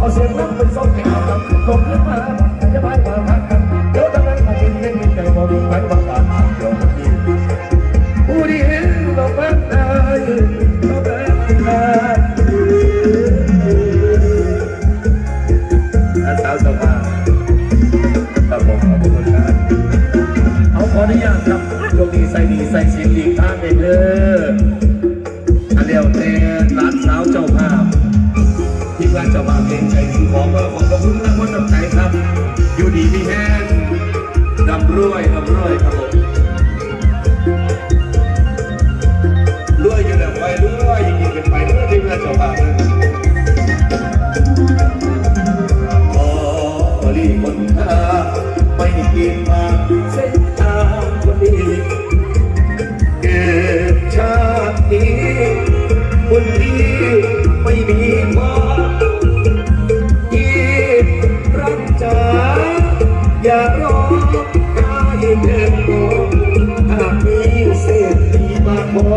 เอาเสียงน้ำเป็นส้มแข็งครับกลมขึ้นมาจะไปมาพักกันเดี๋ยวตอนนั้นมากินเล่นใจบอดีไปบางบานเดี๋ยวกินผู้ที่เห็นเราบ้านได้เราบ้านได้สาวสภาครับผมขอบคุณครับเอาขออนุญาตครับโชคดีใส่ดีใส่เสียงดีทางเองเด้ออันเดียวเตร้านสาวเจ้า เองใจดีของก็ขอบพระคุณมากวันน้ำใจครับ อยู่ดีมีแห้งดำรวยดำรวยครับผมรวยอยู่แล้วไปรวยยิ่งๆเป็นไปรวยที่ร้านเจ้าภาพเลยขอรีบคนทาไม่กินมาเส้นทางคนดีเกิดชาตินี้คนดีไม่มี อย่ารอให้เธอหากมีเศรษฐีมาขอ